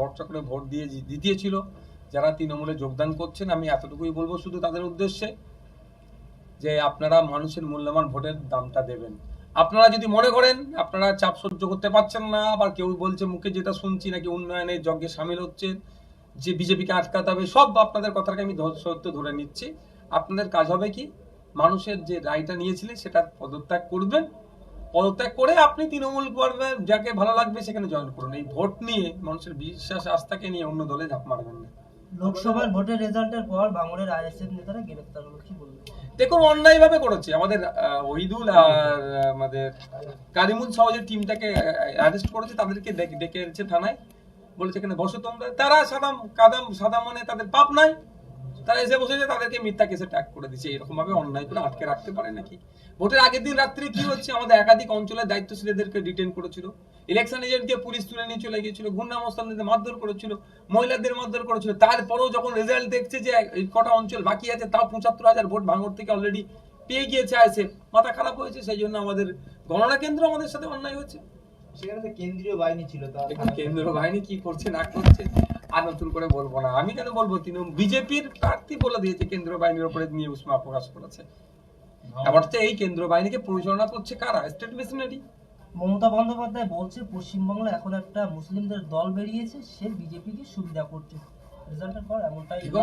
ভরসা করে ভোট দিয়ে জিতিয়েছিল যারা তৃণমূলে যোগদান করছেন, আমি এতটুকুই বলব শুধু তাদের উদ্দেশ্যে যে আপনারা মানুষের মূল্যবান ভোটের দামটা দেবেন। আপনারা যদি মনে করেন, আপনারা চাপ সহ্য করতে পারছেন না, আবার কেউ বলছে মুখে যেটা শুনছি নাকি উন্নয়নের যজ্ঞে সামিল হচ্ছেন, যে বিজেপিকে আটকাতে হবে, সব আপনাদের কথাটাকে আমি সত্য ধরে নিচ্ছি। আপনাদের কাজ হবে কি, মানুষের যে রায়টা নিয়েছিলেন সেটা পদত্যাগ করবেন পদত্যাগ করে আপনি তৃণমূল করবেন যাকে ভালো লাগবে সেখানে জয়েন করুন। এই ভোট নিয়ে মানুষের বিশ্বাস আস্থাকে নিয়ে অন্য দলে ঝাঁপ মারবেন না। লোকসভার ভোটের রেজাল্টের পর বাংলার আইএসএফ নেতারা গ্রেফতার হলো কি বলবেন? দেখুন অন্যায়ভাবে করেছে। আমাদের আহ, ওহিদুল আর আমাদের কারিমুল সহ যে টিমটাকে অ্যারেস্ট করেছে তাদেরকে ডেকে ডেকে এনেছে থানায়। বলেছে এখানে বসো তোমরা। তারা সাদাম কাদাম সাদা মনে তাদের পাপ নাই তারা এসে বসেছে তাদেরকে মিথ্যা কেসে ট্যাগ করে দিচ্ছে এরকম ভাবে অন্যায় করে আটকে রাখতে পারে নাকি? ভোটের আগের দিন রাত্রে কি হচ্ছে? আমাদের একাধিক অঞ্চলের দায়িত্বশীলদেরকে ডিটেন করেছিল। ইলেকশন এজেন্টকে পুলিশ তুলে নিয়ে চলে গিয়েছিল গুন্ডামস্তানদের মারধর করেছিল মহিলাদের মারধর করেছিল। তারপরেও যখন রেজাল্ট দেখছে যে কটা অঞ্চল বাকি আছে তাও পঁচাত্তর হাজার ভোট ভাঙর থেকে অলরেডি পেয়ে গিয়েছে আছে মাথা খারাপ হয়েছে সেই জন্য আমাদের গণনা কেন্দ্র আমাদের সাথে অন্যায় হচ্ছে সেখানে কেন্দ্রীয় বাহিনী ছিল তা দেখুন কেন্দ্র বাহিনী কি করছে না করছে? আর নতুন করে বলব না। আমি কেন বলব তৃণমূল বিজেপির প্রার্থী বলে দিয়েছে কেন্দ্র বাহিনীর উপরে প্রকাশ করেছে। আবার হচ্ছে এই কেন্দ্র বাহিনীকে পরিচালনা করছে কারা? স্টেট মেশিনারি মমতা বন্দ্যোপাধ্যায় বলছে এখন একটা মুসলিমদের দল বেরিয়েছে সে বিজেপিকে সুবিধা করছে। রেজাল্টের পর এমনটাই দেখুন,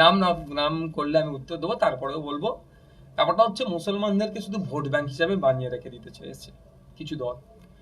নাম হ্যাঁ, নাম করলে আমি উত্তর দেবো তারপরেও বলব। ব্যাপারটা হচ্ছে মুসলমানদেরকে শুধু ভোট ব্যাংক হিসাবে বানিয়ে রেখে দিতে চেয়েছে কিছু দল।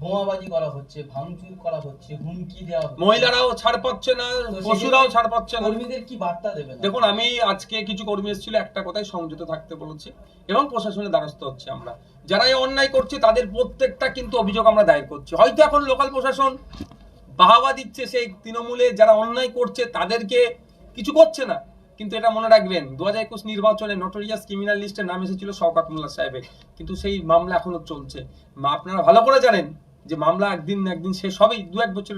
বোমাবাজি করা হচ্ছে ভাঙচুর করা হচ্ছে হুমকি দেওয়া হচ্ছে। মহিলারাও ছাড় পাচ্ছে না পশুরাও ছাড় পাচ্ছে না। কর্মীদের কি বার্তা দেবেন? দেখুন আমি আজকে কিছু কর্মী এসেছিল একটা কথাই সংযত থাকতে বলেছি এবং প্রশাসনের দ্বারস্থ হচ্ছে আমরা। যারা এই অন্যায় করছে তাদের প্রত্যেকটা কিন্তু অভিযোগ আমরা দায়ের করছি। হয়তো এখন লোকাল প্রশাসন বাহাবা দিচ্ছে সেই তৃণমূলে যারা অন্যায় করছে তাদেরকে কিছু করছে না। কিন্তু এটা মনে রাখবেন দু হাজার একুশ নির্বাচনে নটোরিয়াস ক্রিমিনাল লিস্টের নাম এসেছিল শওকাত মোল্লা সাহেবের। কিন্তু সেই মামলা এখনও চলছে। আপনারা ভালো করে জানেন যে মামলা একদিন একদিন শেষ হবেই দু এক বছর